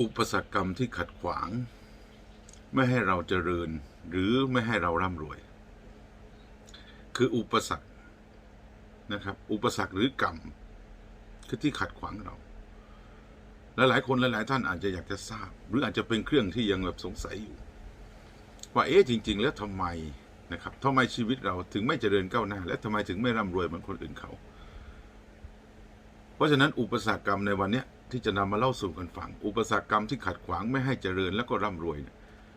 อุปสรรคกรรมที่ขัดขวาง ไม่ให้เราเจริญหรือไม่ให้เราร่ำรวย คืออุปสรรคนะครับ อุปสรรคหรือกรรมคือที่ขัดขวางเราและหลายคนหลายๆท่านอาจจะอยากจะทราบ หรืออาจจะเป็นเครื่องที่ยังแบบสงสัยอยู่ ว่าเอ๊ะจริง ๆ แล้วทำไมนะครับทำไมชีวิตเราถึงไม่เจริญก้าวหน้า และทำไมถึงไม่ร่ำรวยเหมือนคนอื่นเขา เพราะฉะนั้นอุปสรรคกรรมในวันเนี้ย ที่จะนำมาเล่าสู่กันฟัง อุปสรรคกรรมที่ขัดขวางไม่ให้เจริญและก็ร่ำรวยเนี่ย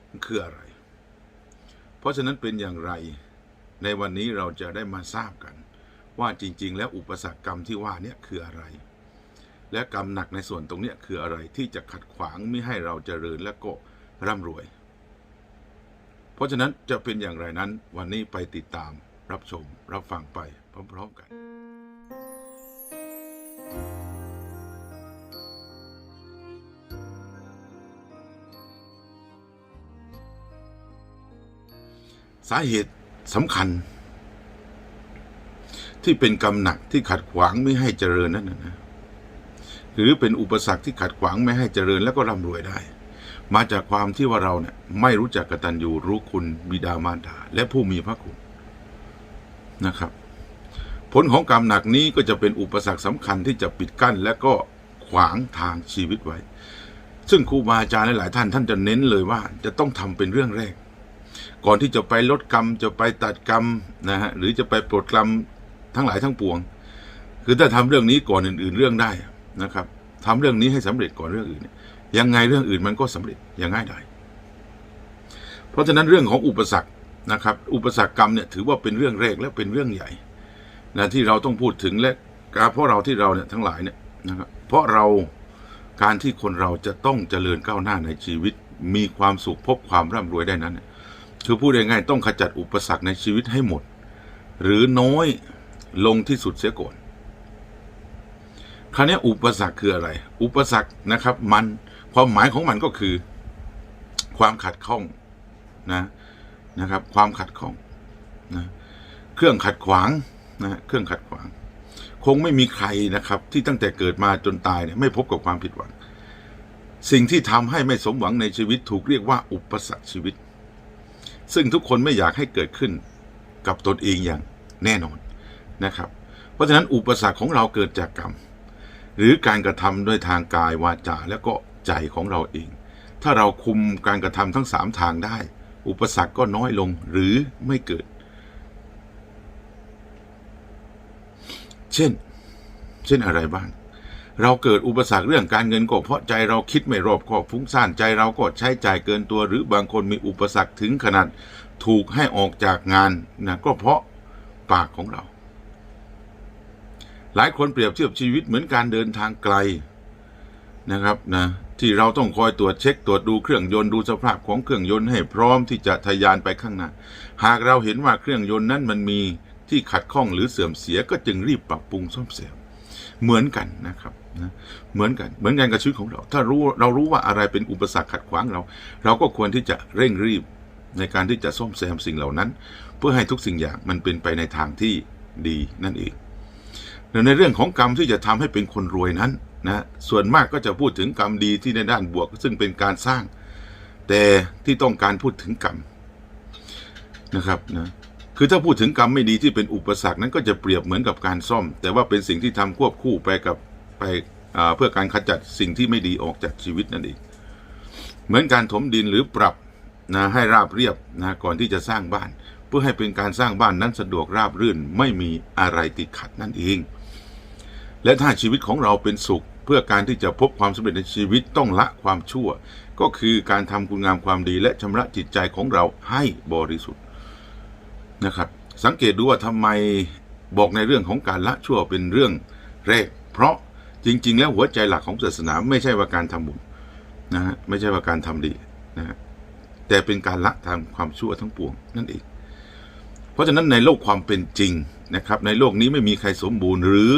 มันคืออะไร เพราะฉะนั้นเป็นอย่างไร ในวันนี้เราจะได้มาทราบกัน ว่าจริง ๆ แล้วอุปสรรคกรรมที่ว่าเนี่ยคืออะไร และกรรมหนักในส่วนตรงเนี้ยคืออะไรที่จะขัดขวางไม่ให้เราเจริญและก็ร่ำรวย เพราะฉะนั้นจะเป็นอย่างไรนั้นวันนี้ไปติดตามรับชมรับฟังไปพร้อมๆกัน สาเหตุสำคัญ ที่เป็นกรรมหนักที่ขัดขวางไม่ให้เจริญนั่นนะนะหรือเป็นอุปสรรคที่ขัดขวางไม่ให้เจริญแล้วก็ร่ำรวยได้ มาจากความที่ว่าเราเนี่ยไม่รู้จักกตัญญูรู้คุณบิดามารดาและผู้มีพระคุณนะครับ ผลของกรรมหนักนี้ก็จะเป็นอุปสรรคสำคัญที่จะปิดกั้น และก็ขวางทางชีวิตไว้ ซึ่งครูบาอาจารย์หลายท่านท่านจะเน้นเลยว่าจะต้องทำเป็นเรื่องแรก ก่อนที่จะไปลดกรรมจะไปตัดกรรมนะฮะหรือจะไปปลดกรรมทั้งหลายทั้งปวง คือถ้าทำเรื่องนี้ก่อนอื่น ๆ เรื่องได้นะครับทำเรื่องนี้ให้สำเร็จก่อนเรื่องอื่น ยังไงเรื่องอื่นมันก็สำเร็จอย่างง่ายดายเพราะฉะนั้นเรื่องของอุปสรรคนะครับ อุปสรรคกรรมเนี่ยถือว่าเป็นเรื่องแรกและเป็นเรื่องใหญ่นะที่เราต้องพูดถึงและการเพราะเราที่เราเนี่ยทั้งหลายเนี่ยนะครับเพราะเราการที่คนเราจะต้องเจริญก้าวหน้าในชีวิต มีความสุขพบความร่ำรวยได้นั้นเนี่ย คือพูดง่ายๆต้องขจัดอุปสรรคในชีวิตให้หมด หรือน้อยลงที่สุดเสียก่อนคราวนี้อุปสรรคคืออะไร อุปสรรคนะครับ มันความหมายของมันก็คือ ความขัดข้องนะนะครับ ความขัดข้องนะเครื่องขัดขวางนะเครื่องขัดขวาง คงไม่มีใครนะครับ ที่ตั้งแต่เกิดมาจนตายเนี่ยไม่พบกับความผิดหวัง สิ่งที่ทำให้ไม่สมหวังในชีวิตถูกเรียกว่าอุปสรรคชีวิต ซึ่งทุกคนไม่อยากให้เกิดขึ้นกับตนเองอย่างแน่นอนนะครับ เพราะฉะนั้นอุปสรรคของเราเกิดจากกรรม หรือการกระทำด้วยทางกายวาจาและก็ใจของเราเอง ถ้าเราคุมการกระทำทั้งสามทางได้ อุปสรรคก็น้อยลงหรือไม่เกิด เช่น เช่นอะไรบ้าง เราเกิดอุปสรรคเรื่องการเงินก็เพราะใจเราคิดไม่รอบคอบฟุ้งซ่านใจเราก็ใช้จ่ายเกินตัว หรือบางคนมีอุปสรรคถึงขนาดถูกให้ออกจากงานนะก็เพราะปากของเรา หลายคนเปรียบเทียบชีวิตเหมือนการเดินทางไกลนะครับนะที่เราต้องคอยตรวจเช็คตรวจดูเครื่องยนต์ดูสภาพของเครื่องยนต์ให้พร้อมที่จะทะยานไปข้างหน้า หากเราเห็นว่าเครื่องยนต์นั้นมันมีที่ขัดข้องหรือเสื่อมเสียก็จึงรีบปรับปรุงซ่อมแซม เหมือนกันนะครับนะเหมือนกันเหมือนกันกับชีวิตของเรา ถ้ารู้เรารู้ว่าอะไรเป็นอุปสรรคขัดขวางเรา เราก็ควรที่จะเร่งรีบในการที่จะซ่อมแซมสิ่งเหล่านั้น เพื่อให้ทุกสิ่งอย่างมันเป็นไปในทางที่ดีนั่นเองแในเรื่องของกรรมที่จะทำให้เป็นคนรวยนั้นนะส่วนมากก็จะพูดถึงกรรมดีที่ในด้านบวก ซึ่งเป็นการสร้าง แต่ที่ต้องการพูดถึงกรรมนะครับนะ คือถ้าพูดถึงกรรมไม่ดีที่เป็นอุปสรรคนั้นก็จะเปรียบเหมือนกับการซ่อม แต่ว่าเป็นสิ่งที่ทำควบคู่ไปกับไปเพื่อการขจัดสิ่งที่ไม่ดีออกจากชีวิตนั่นเอง เหมือนการถมดินหรือปรับนะให้ราบเรียบนะก่อนที่จะสร้างบ้าน เพื่อให้เป็นการสร้างบ้านนั้นสะดวกราบรื่นไม่มีอะไรติดขัดนั่นเอง และถ้าชีวิตของเราเป็นสุข เพื่อการที่จะพบความสำเร็จในชีวิตต้องละความชั่ว ก็คือการทำคุณงามความดีและชำระจิตใจของเราให้บริสุทธิ์ นะครับ สังเกตดูว่าทำไมบอกในเรื่องของการละชั่วเป็นเรื่องแรก เพราะจริง ๆ แล้วหัวใจหลักของศาสนาไม่ใช่ว่าการทำบุญนะฮะไม่ใช่ว่าการทำดีนะฮะแต่เป็นการละทางความชั่วทั้งปวงนั่นเอง เพราะฉะนั้นในโลกความเป็นจริงนะครับ ในโลกนี้ไม่มีใครสมบูรณ์ หรือ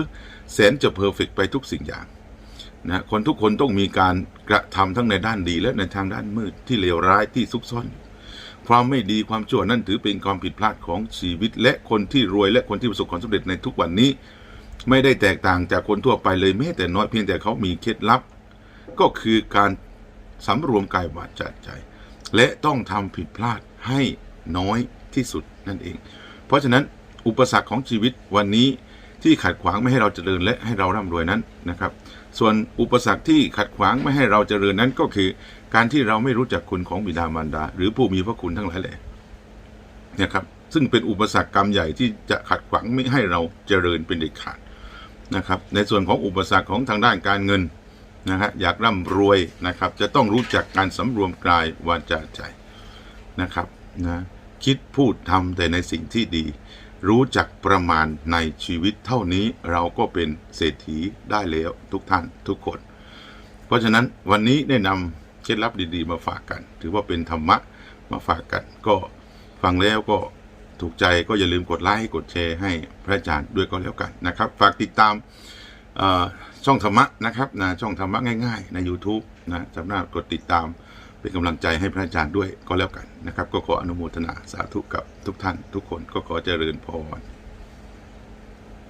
แสนจะเพอร์เฟกไปทุกสิ่งอย่างนะคนทุกคนต้องมีการกระทำทั้งในด้านดีและในทางด้านมืดที่เลวร้ายที่ซุกซ่อนอยู่ ความไม่ดีความชั่วนั่นถือเป็นความผิดพลาดของชีวิต และคนที่รวยและคนที่ประสบความสำเร็จในทุกวันนี้ ไม่ได้แตกต่างจากคนทั่วไปเลยแม้แต่น้อยเพียงแต่เขามีเคล็ดลับ ก็คือการสำรวมกายวาจาใจ และต้องทำผิดพลาดให้น้อยที่สุดนั่นเอง เพราะฉะนั้นอุปสรรคของชีวิตวันนี้ที่ขัดขวางไม่ให้เราเจริญและให้เราร่ำรวยนั้นนะครับ ส่วนอุปสรรคที่ขัดขวางไม่ให้เราเจริญนั้นก็คือ การที่เราไม่รู้จักคุณของบิดามารดา หรือผู้มีพระคุณทั้งหลายแหละนะครับ ซึ่งเป็นอุปสรรคกรรมใหญ่ที่จะขัดขวางไม่ให้เราเจริญเป็นเด็ดขาดนะครับ ในส่วนของอุปสรรคของทางด้านการเงินนะฮะอยากร่ำรวยนะครับ จะต้องรู้จักการสำรวมกายวาจาใจนะครับนะคิดพูดทำแต่ในสิ่งที่ดี รู้จักประมาณในชีวิตเท่านี้เราก็เป็นเศรษฐีได้แล้วทุกท่านทุกคน เพราะฉะนั้นวันนี้ได้นำ เคล็ดลับดีๆ มาฝากกัน ถือว่าเป็นธรรมะมาฝากกัน ก็ฟังแล้วก็ถูกใจก็อย่าลืมกดไลค์กดแชร์ให้พระอาจารย์ด้วยก็แล้วกันนะครับ ฝากติดตามช่องธรรมะนะครับนะช่องธรรมะง่ายๆ ใน YouTube นะสำหรับกดติดตามเป็นกำลังใจให้พระอาจารย์ด้วยก็แล้วกันนะครับ ก็ขออนุโมทนาสาธุกับทุกท่านทุกคนก็ขอเจริญพร